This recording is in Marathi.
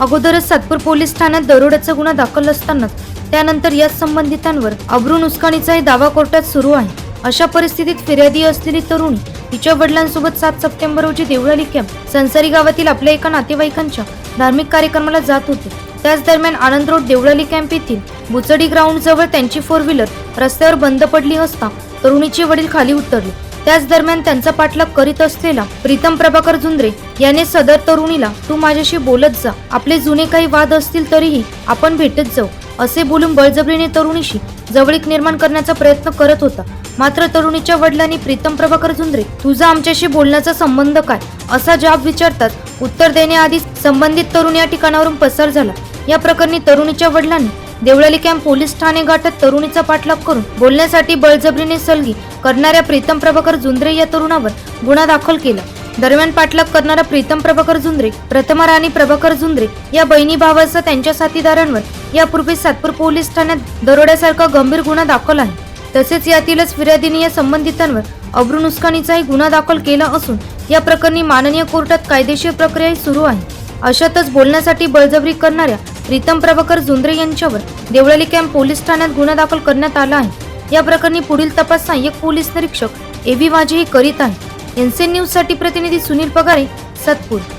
अगोदरच सातपूर पोलीस ठाण्यात दरोड्याचा गुन्हा दाखल असतानाच त्यानंतर याच संबंधितांवर अब्रू नुसकाणीचाही दावा कोर्टात सुरू आहे. अशा परिस्थितीत फिर्यादी असलेली तरुणी तिच्या वडिलांसोबत सात सप्टेंबर रोजी देवळाली कॅम्प संसारी गावातील आपल्या एका नातेवाईकांच्या धार्मिक कार्यक्रमाला जात होते. त्याच दरम्यान आनंद रोड देवळाली कॅम्प येथील बुचडी ग्राउंड जवळ त्यांची फोर व्हीलर रस्त्यावर बंद पडली असता तरुणीचे वडील खाली उतरले. त्याच दरम्यान त्यांचा पाठलाग करीत असलेला प्रीतम प्रभाकर झुंद्रे याने सदर तरुणीला तू माझ्याशी बोलत जा. आपले जुने काही वाद असतील तरीही आपण भेटत जाऊ असे बोलून बळजबरीने तरुणीशी जवळीक निर्माण करण्याचा प्रयत्न करत होता. मात्र तरुणीच्या वडिलांनी प्रीतम प्रभाकर झुंद्रे तुझा आमच्याशी बोलण्याचा संबंध काय? असा जाब विचारतात उत्तर देण्याआधीच संबंधित तरुण या ठिकाणावरून पसार झाला. या प्रकरणी तरुणीच्या वडिलांनी देवळाली कॅम्प पोलीस ठाणे गाठत तरुणीचा पाठलाग करून बोलण्यासाठी बळजबरीने सलगी करणाऱ्या प्रीतम प्रभाकर झुंद्रे या तरुणावर गुन्हा दाखल केला. दरम्यान पाठलाग करणारा प्रीतम प्रभाकर झुंद्रे प्रथमा राणी प्रभाकर झुंद्रे या बहिणी भावासह त्यांच्या साथीदारांवर यापूर्वी सातपूर पोलीस ठाण्यात दरोड्यासारखा गंभीर गुन्हा दाखल आहे. तसेच यातीलच फिर्यादीने या संबंधितांवर अब्रू नुसकानीचाही गुन्हा दाखल केला असून या प्रकरणी माननीय कोर्टात कायदेशीर प्रक्रिया सुरू आहे. अशातच बोलण्यासाठी बळजबरी करणाऱ्या प्रीतम प्रभाकर झुंद्रे यांच्यावर देवळाली कॅम्प पोलीस ठाण्यात गुन्हा दाखल करण्यात आला आहे. या प्रकरणी पुढील तपास सहाय्यक पोलीस निरीक्षक ए व्ही वाजे हे करीत आहे एनसीएन न्यूजसाठी प्रतिनिधी सुनील पगारे सतपूर.